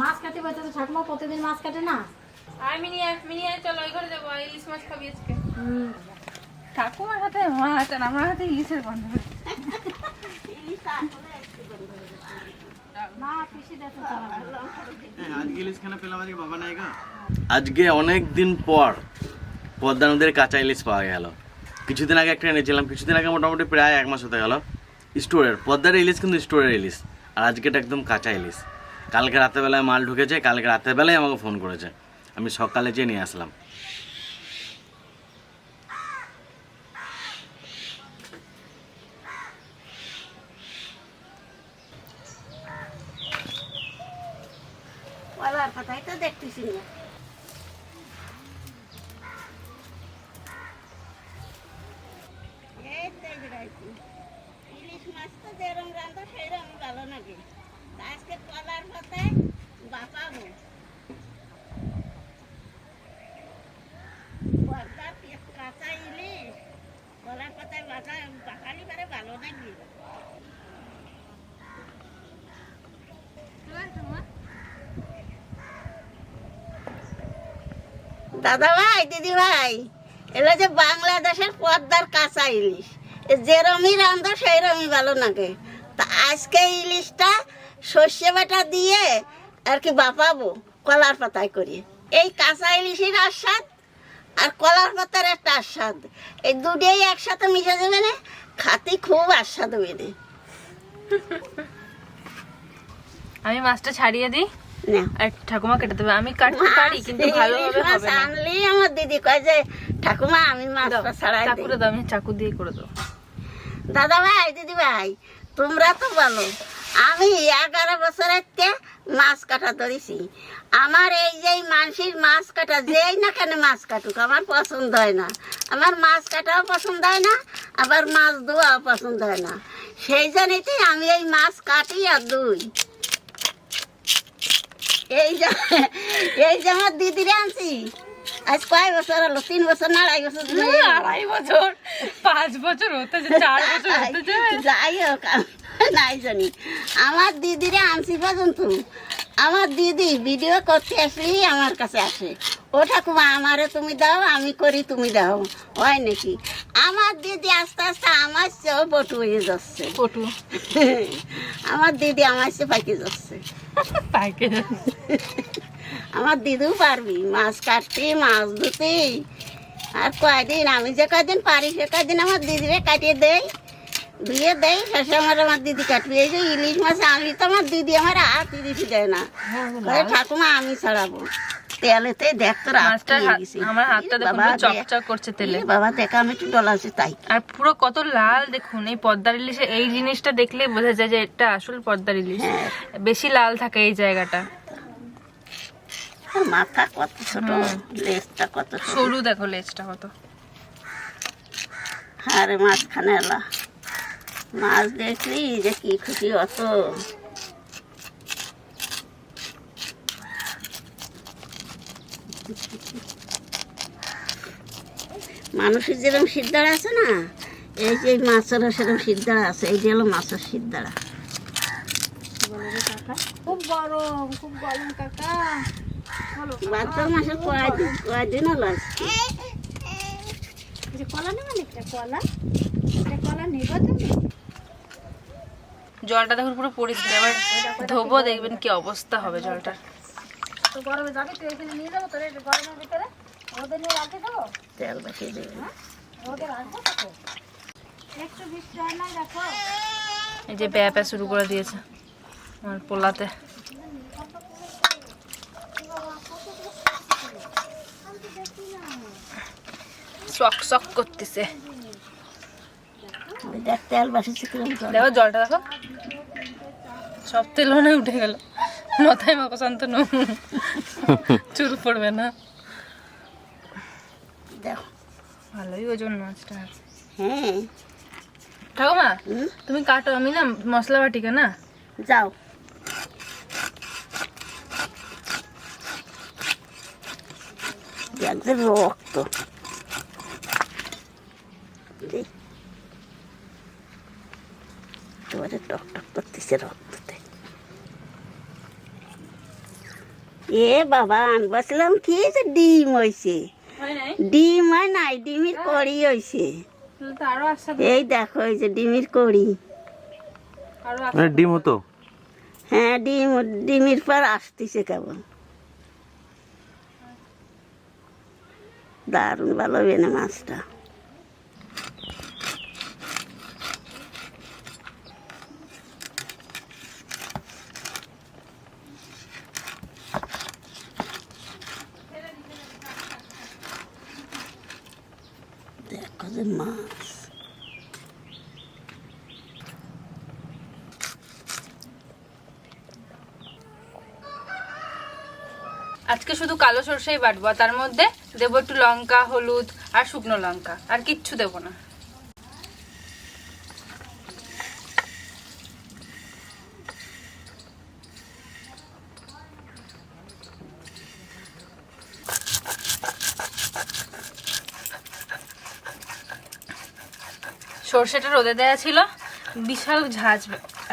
মাছ কাটে বলতে তো ঠাকুমা প্রতিদিন মাছ কাটে না? আর মিনি মিনি আয়, চলো ওই ঘরে যাব ইলিশ মাছ খাবি আজকে। ঠাকুমার হাতে মাছ আর আমার হাতে ইলিশের গন্ধ। চালাবে আজকে ইলিশ খানা আজকে বাবা নাই গো। আজকে অনেক দিন পর পদ্মা নদীর কাঁচা ইলিশ পাওয়া গেল। কিছুদিন আগে একটা এনেছিলাম কিছুদিন আগে মোটামুটি প্রায় এক মাস হতে গেল। স্টোরের পদ্মার ইলিশ কিন্তু স্টোরের ইলিশ আর আজকেটা একদম কাঁচা ইলিশ। কালকে রাতেরবেলায় মাল ঢুকেছে, কালকে রাতের বেলায় আমাকে ফোন করেছে। আমি সকালে যেয়ে নিয়ে আসলাম। কথাই তো দেখতেছি না। ইলিশ মাছ তো যেরকম রান্ধো সেইরকম ভালো লাগে। লাগে দাদা ভাই, দিদি ভাই এগুলো যে বাংলাদেশের পদ্মার কাঁচা ইলিশ। যেরমই রান্ধো সেই রমই ভালো লাগে। তা আজকে ইলিশটা সর্ষে বাটা দিয়ে আর কি বাপাবো কলার পাতায় করি। এই কাঁচা ইলিশের আস্বাদ আর কলার পাতার একটা আস্বাদ। এই দুটোই একসাথে মিশে যাবে না খাতে খুব আস্বাদ হবে রে। আমি মাছটা ছাড়িয়ে দিই? আর ঠাকুমা কেটে দেবে। আমি কাটতে পারি কিন্তু ভালোভাবে হবে না। আনলেই আমার দিদি কয় যে ঠাকুমা আমি মাছটা ছাড়াই দিই। চাকুরে দাও আমি চাকু দিয়ে করে দেবো। দাদা ভাই দিদি ভাই তোমরা তো বলো আমি এগারো বছরের তে মাছ কাটা ধরেছি। আমার এই যে মানসির মাছ কাটা, যেই না কেন মাছ কাটুক, আমার পছন্দ হয় না। আমার মাছ কাটাও পছন্দ হয় না, আবার মাছ ধোয়াও পছন্দ হয় না। সেই জন্যই আমি এই মাছ কাটি আর দুই এই যে এই যে আমার দিদিরে আনছি। আজ কয় বছর হলো? তিন বছর না আড়াই বছর? আড়াই বছর। পাঁচ বছর হতে চার বছর হতে যাই হোক নাই জানি। আমার দিদিরে আনছি পর্যন্ত। আমার দিদি ভিডিও করতে আসলেই আমার কাছে আসে। ও ঠাকুমা আমারে তুমি দাও আমি করি তুমি দাও। হয় নাকি? আমার দিদি আস্তে আস্তে আমার চেয়েও বটু হয়ে যাচ্ছে। পটু? আমার দিদি আমার চেয়ে পাকি যাচ্ছে। পাইকে আমার দিদিও পারবি মাছ কাটতে মাছ ধুতে আর কয়দিন আমি যে কয়দিন পারি সে কয়দিন আমার দিদিরে কাটিয়ে দেই ধুয়ে দেয় শেষে আমার আমার দিদি কাটবি। এই যে ইলিশ মাছ আমি তো আমার দিদি আমার হাত দিদি দেয় না। কয়, ঠাকুমা আমি ছাড়াবো। তেলেতে দেখ তোর আমার হাতটা দেখুন। চকচক করছে তেলে। বাবা দেখ আমি একটু তাই। আর পুরো কত লাল দেখুন এই পদ্মার ইলিশে এই জিনিসটা দেখলে বোঝা যায় যে এটা আসল পদ্মার ইলিশ। হ্যাঁ। বেশি লাল থাকে এই জায়গাটা। আর মাথা কত ছোট লেজটা কত সরু দেখো লেজটা কত। আরে মাঝখানে এলা মাছ দেখলি যে কি খুশি অত মানুষের যেরকম সিদ্ধারা আছে না এই যে মাছেরও সেরকম সিদ্ধারা আছে এই যে হলো মাছের সিদ্ধারা। খুব গরম খুব গরম কাকা। ভাদ্র মাসের কয়দিন কয়দিন হলো যে কলা নেবেন একটা? কলা? একটা কলা নেবা তুমি জলটা দেখুন পুরো পরিষ্কার এবার ধোবো দেখবেন কি অবস্থা হবে জলটার তো গরমে যাবি তো এখানে নিয়ে যাব তোর গরমের ভিতরে। রোদে নিয়ে রাখতে দেবো তেল বসিয়ে দেবে। রোদে রাখব তো একটু বৃষ্টি হয় না দেখো। এই যে ব্যাপা শুরু করে দিয়েছে আমার পোলাতে। শক করতেছে। দেখ তেল বসেছে দেখো জলটা দেখো। সব তেল মনে উঠে গেল। মাথায় মাখো শান্তনু চুল পড়বে না। দেখো। ভালোই ওজন মাছটা আছে হ্যাঁ ঠাকুমা তুমি কাটো আমি না মশলা বাটিকা না যাও। একদম রক্ত। দেখ। তোমাদের টক টক করতেছে রক্ততে। এ বাবা আনবাসলাম কি হয়েছে ডিম হয়েছে ডিম হয় নাই ডিমের কড়ি হয়েছে এই দেখো এই যে ডিমের কড়ি। মানে ডিম হতো? হ্যাঁ ডিম ডিমের পর আসতেছে কেবল। দারুণ ভালো বেনে মাছটা। দেখো যে আজকে শুধু কালো সরষেই বাটবো, তার মধ্যে দেবো একটু লঙ্কা, হলুদ আর শুকনো লঙ্কা, আর কিচ্ছু দেবো না। সর্ষেটা রোদে দেওয়া ছিল। বিশাল ঝাঁজ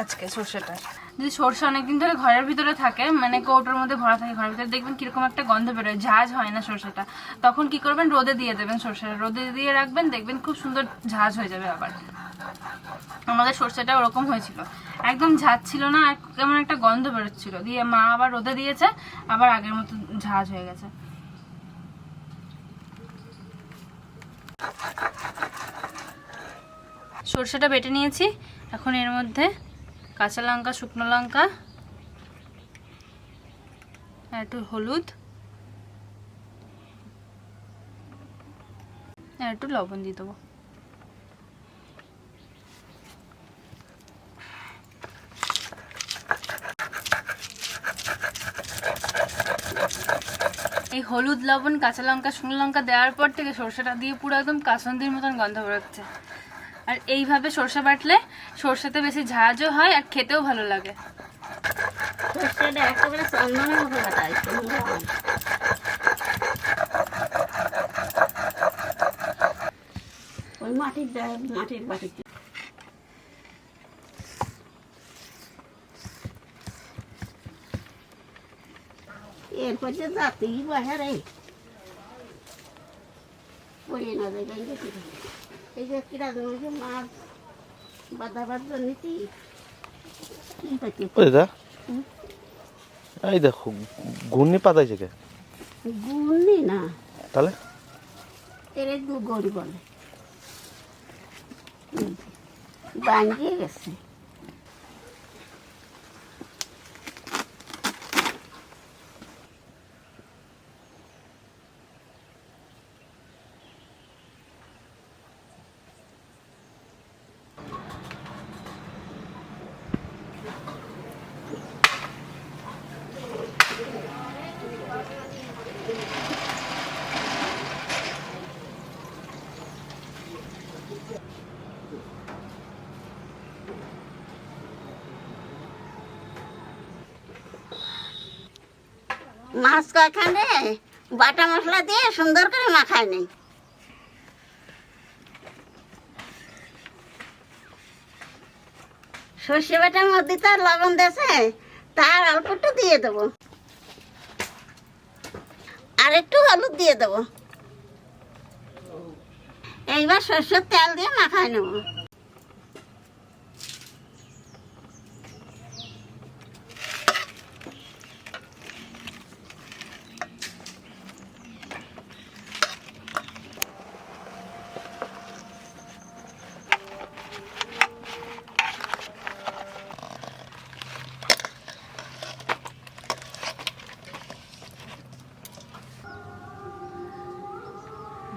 আজকে সর্ষেটা। যদি সর্ষে অনেকদিন ধরে ঘরের ভিতরে থাকে মানে কৌটোর মধ্যে ভরা থাকে ঘরের ভিতরে, দেখবেন কীরকম একটা গন্ধ বেরোয়, ঝাঁজ হয় না সর্ষেটা। তখন কি করবেন? রোদে দিয়ে দেবেন সর্ষেটা। রোদে দিয়ে রাখবেন, দেখবেন খুব সুন্দর ঝাঁজ হয়ে যাবে আবার। আমাদের সর্ষেটা ওরকম হয়েছিল। একদম ঝাঁজ ছিল না কেমন একটা গন্ধ বেরোচ্ছিল। দিয়ে মা আবার রোদে দিয়েছে, আবার আগের মতো ঝাঁজ হয়ে গেছে। সর্ষেটা বেটে নিয়েছি। এখন এর মধ্যে কাঁচা লঙ্কা, শুকনো লঙ্কা একটু হলুদ, আর একটু লবণ দিয়ে দেবো। এই হলুদ, লবণ, কাঁচা লঙ্কা, শুকনো লঙ্কা দেওয়ার পর থেকে সর্ষেটা দিয়ে পুরো একদম কাসন্দির মতন গন্ধ বেরোচ্ছে। আর এইভাবে সর্ষে বাটলে সর্ষেতে বেশি ঝাঁঝও হয় আর খেতেও ভালো লাগে। ওই মাটির মাটির এরপর যে বাহারে পড়িয়ে না। এই যে কিরা যে মাছ বাঁধাবার জন্য কি দাদা। এই দেখো ঘূর্ণি পাতাইছে কে? ঘূর্ণি না। তাহলে? এরে দু গড়ি বলে। বাঙ্গিয়ে গেছে। মাছ কয়খানে? বাটা মশলা দিয়ে সুন্দর করে মাখায় নেই। সর্ষে বাটার মধ্যে তো আর লবণ দিয়েছে, তার অল্প দিয়ে দেবো। আর একটু হলুদ দিয়ে দেবো। এইবার সর্ষের তেল দিয়ে মাখায় নেব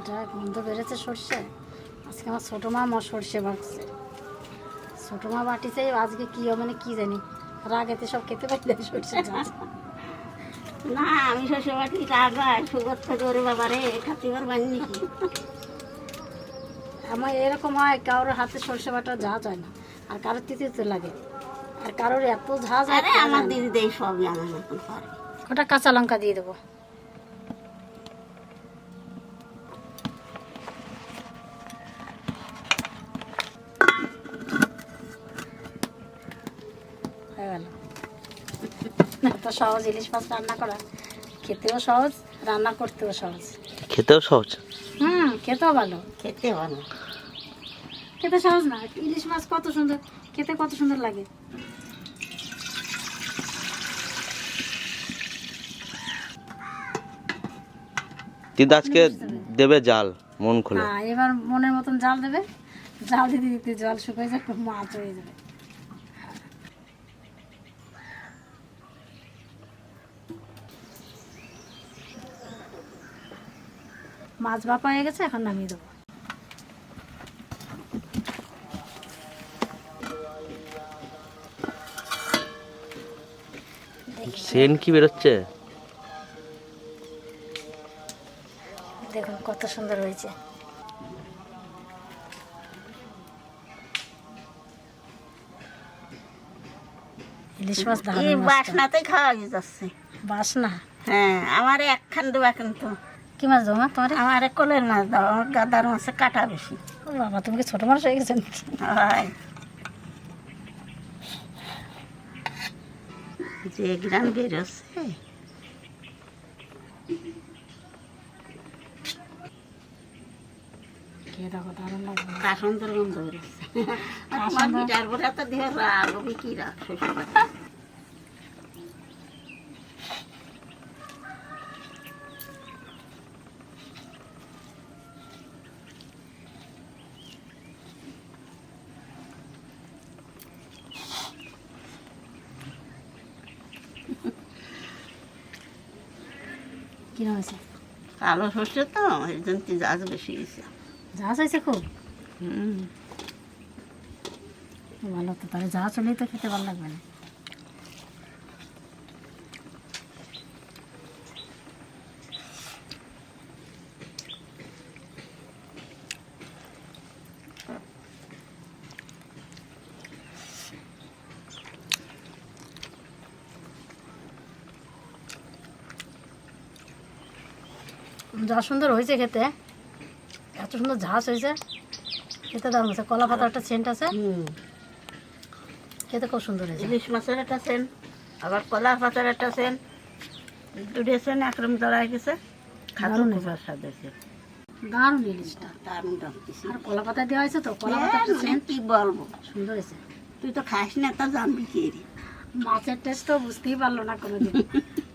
যা গন্ধ বেড়েছে সর্ষে। আজকে আমার ছোটো মা আমার সর্ষে বাটছে ছোটো মা বাটিছে আজকে কি হবে মানে কি জানি। রাগেতে সব খেতে পারি না সর্ষে না আমি শ্বশুর বাড়ি রাখবা সুগর থেকে ওরে বাবা রে খাতি বানিয়ে আমার এরকম হয় কারোর হাতে সর্ষে বাটা ঝাঁজ হয় না আর কারোর তিতিতে লাগে। আর কারোর এত ঝাঁজ হয় আরে আমার দিদি দেই সবই এখন ওটা কাঁচা লঙ্কা দিয়ে দেবো। সহজ ইলিশ মাছ রান্না করা। খেতেও সহজ রান্না করতেও সহজ। খেতেও সহজ? হুম খেতেও ভালো। খেতে ভালো। খেতে সহজ না। ইলিশ মাছ কত সুন্দর খেতে কত সুন্দর লাগে। দিদা আজকে দেবে। জাল মন খুলে। হ্যাঁ এবার মনের মতন জাল দেবে। জাল দিতে দিতে জল শুকিয়ে যাবে মাছ হয়ে যাবে। মাছ বাপা হয়ে গেছে এখন নামিয়ে দেবো। সেন কি বেরোচ্ছে? দেখুন কত সুন্দর হয়েছে। ইলিশ মাছ এই দারুণ বাসনাতে খাওয়া যাচ্ছে। বাসনা? হ্যাঁ আমার একখান দেবা কিন্তু কি মাছ দেবো মা তোমার? আমার কোলের মাছ দাও আমার গাদার মাছে কাটা বেশি। ও বাবা তুমি কি ছোট মানুষ হয়ে গেছেন যে গ্রাম বেরোচ্ছে। লাগবে কাসন্দের গন্ধ বেরোচ্ছে। আমার পিঠার পরে তো দেহ রাগ কি রাগ? শ্বশুর বাড়ি। কি হয়েছে? কালো সর্ষে তো এই জন্য জাজ বেশি গেছে জাহাজ হয়েছে খুব? হুম। ভালো তো তাহলে যা চলেই তো খেতে ভালো লাগবে না। যা সুন্দর হয়েছে খেতে। এত সুন্দর ঝাঁস হয়েছে। খেতে দারুণ হয়েছে। কলা পাতার একটা সেন্ট আছে। হুম। খেতে খুব সুন্দর হয়েছে। ইলিশ মাছের একটা সেন আবার কলা পাতার একটা সেন দুটো সেন একরম দাঁড়ায় গেছে। খাতুন খুব স্বাদ হয়েছে। দারুণ ইলিশটা। দারুণ আর কলা পাতা দেওয়া হয়েছে তো? কলা পাতা সেন্ট কি বলব? সুন্দর হয়েছে। তুই তো খাস না তা জানবি কি মাছের টেস্ট তো বুঝতেই পারল না কোনোদিন।